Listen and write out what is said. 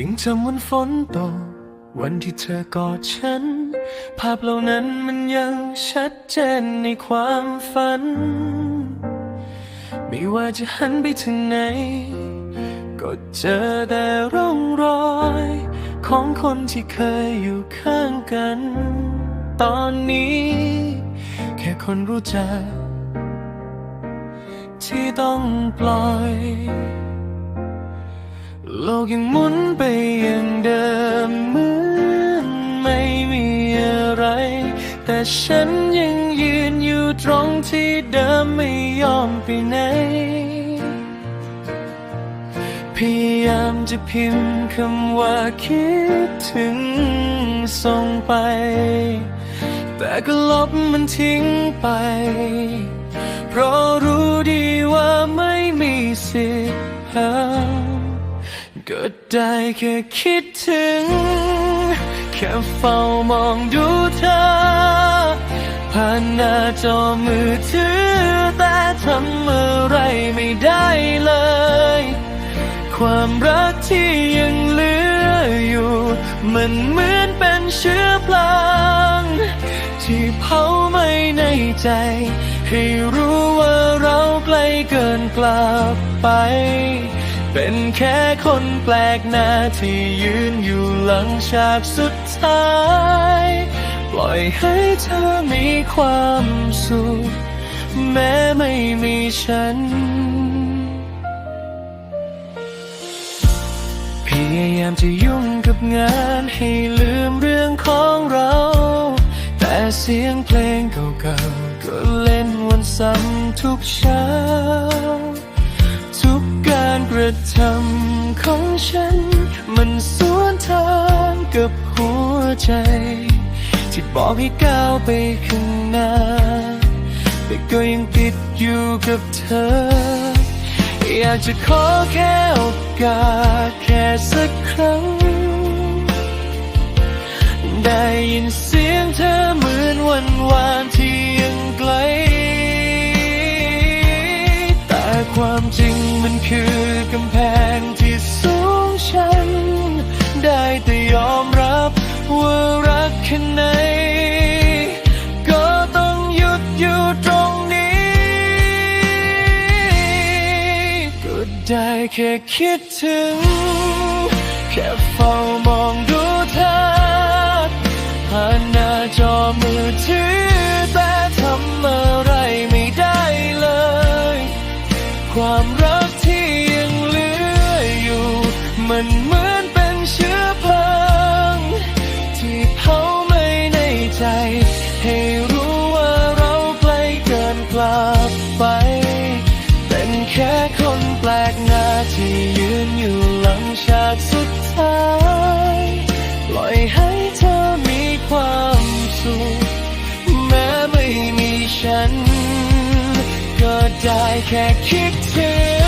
ยังจำวันฝนตกวันที่เธอกอดฉัน ภาพเหล่านั้นมันยังชัดเจนในความฝัน ไม่ว่าจะหันไปทางไหน ก็เจอแต่ร่องรอย ของคนที่เคยอยู่ข้างกัน ตอนนี้ แค่คนรู้จัก ที่ต้องปล่อย โลกยังหมุนไปอย่างเดิมเหมือนไม่มีอะไร แต่ฉันยังยืนอยู่ตรงที่เดิมไม่ยอมไปไหน พยายามจะพิมพ์คำว่าคิดถึงส่งไป แต่ก็ลบมันทิ้งไป เพราะรู้ดีว่าไม่มีสิทธิ์หา ก็ได้แค่คิดถึง แค่เฝ้ามองดูเธอ ผ่านหน้าจอมือถือ แต่ทำอะไรไม่ได้เลย ความรักที่ยังเหลืออยู่ มันเหมือนเป็นเชื้อเพลิงที่เผาไม่ในใจ ให้รู้ว่าเราใกล้เกินกลับไป เป็นแค่คนแปลกหน้าที่ยืนอยู่หลังฉากสุดท้าย ปล่อยให้เธอมีความสุข แม้ไม่มีฉัน พยายามจะยุ่งกับงานให้ลืมเรื่องของเรา แต่เสียงเพลงเก่าๆก็เล่นวันซ้ำทุกเช้าทุกกา ระทำของฉัน มันสวนทางกับหัวใจ ที่บอกให้ก้าวไปข้างหน้า แต่ก็ยังติดอยู่กับเธอ อยากจะขอแค่โอกาสแค่สักครั้ง ได้ยินเสียงเธอเหมือนวันวาน จริงมันคือกำแพงที่สูงชัน ได้แต่ยอมรับว่ารักแค่ไหน ก็ต้องหยุดอยู่ตรงนี้ ก็ได้แค่คิดถึง แค่เฝ้ามองดูเธอผ่านหน้าจอมือถือ มันเหมือนเป็นเชื้อเพลิง ที่เผาไม่ในใจ ให้รู้ว่าเราใกล้เกินกลับไป เป็นแค่คนแปลกหน้าที่ยืนอยู่หลังฉากสุดท้ายปล่อยให้เธอมีความสุขแม้ไม่มีฉัน ก็ได้แค่คิดถึง